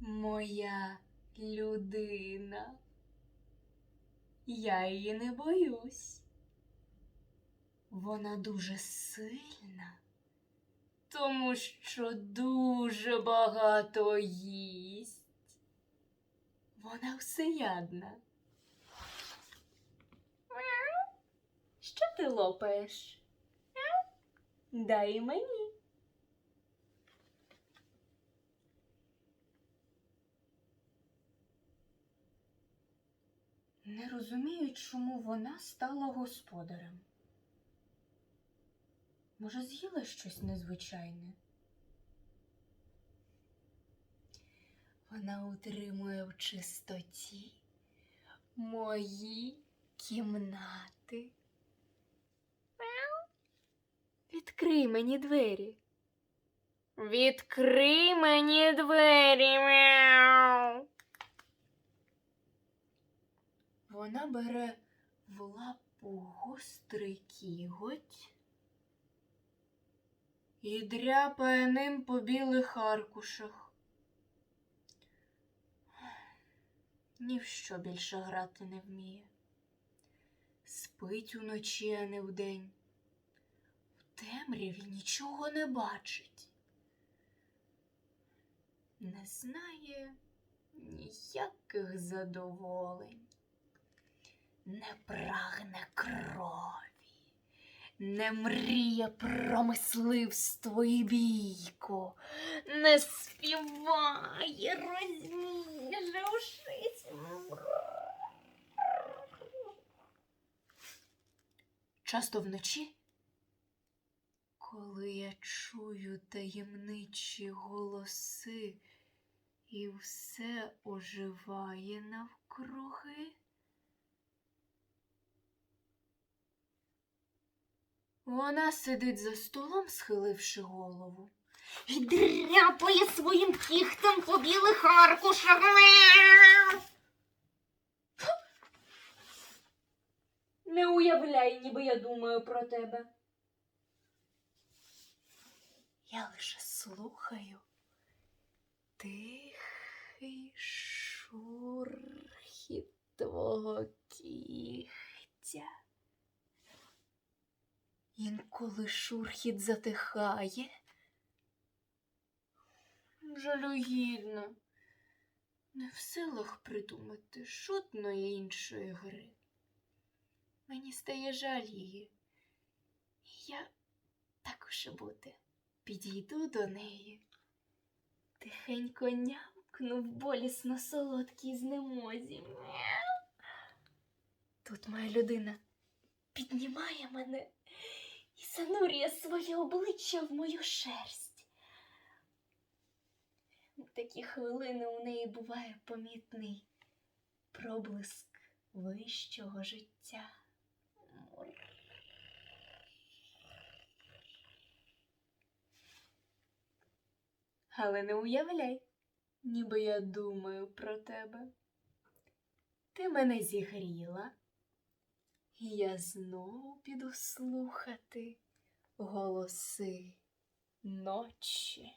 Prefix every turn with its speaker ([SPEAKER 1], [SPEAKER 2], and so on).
[SPEAKER 1] моя людина. Я її не боюсь. Вона дуже сильна, тому що дуже багато їсть. Вона всеядна. Що ти лопаєш? Дай мені. Не розумію, чому вона стала господарем. Може, з'їла щось незвичайне? Вона утримує в чистоті мої кімнати. Відкрий мені двері. Відкрий мені двері. Мяу. Вона бере в лапу гострий кіготь і дряпає ним по білих аркушах. Ні в що більше грати не вміє. Спить уночі, а не вдень. В темряві нічого не бачить. Не знає ніяких задоволень не прагне крові, не мріє про мисливство і бійку, не співає, розніже ушись. Часто вночі, коли я чую таємничі голоси, і все оживає навкруги. Вона сидить за столом, схиливши голову.
[SPEAKER 2] І дряпає своїм кіхтем по білих аркушах.
[SPEAKER 1] Не уявляй, ніби я думаю про тебе. Я лише слухаю тихий шурхіт твого кігтя. Інколи шурхіт затихає. Жалюгідно. Не в силах придумати жодної іншої гри. Мені стає жаль її. І я також бути. Підійду до неї. Тихенько нямкну в болісно солодкій знемозі. Тут моя людина піднімає мене занурює своє обличчя в мою шерсть. В такі хвилини у неї буває помітний проблиск вищого життя. Але не уявляй, ніби я думаю про тебе. Ти мене зігріла, і я знову піду слухати голоси ночі.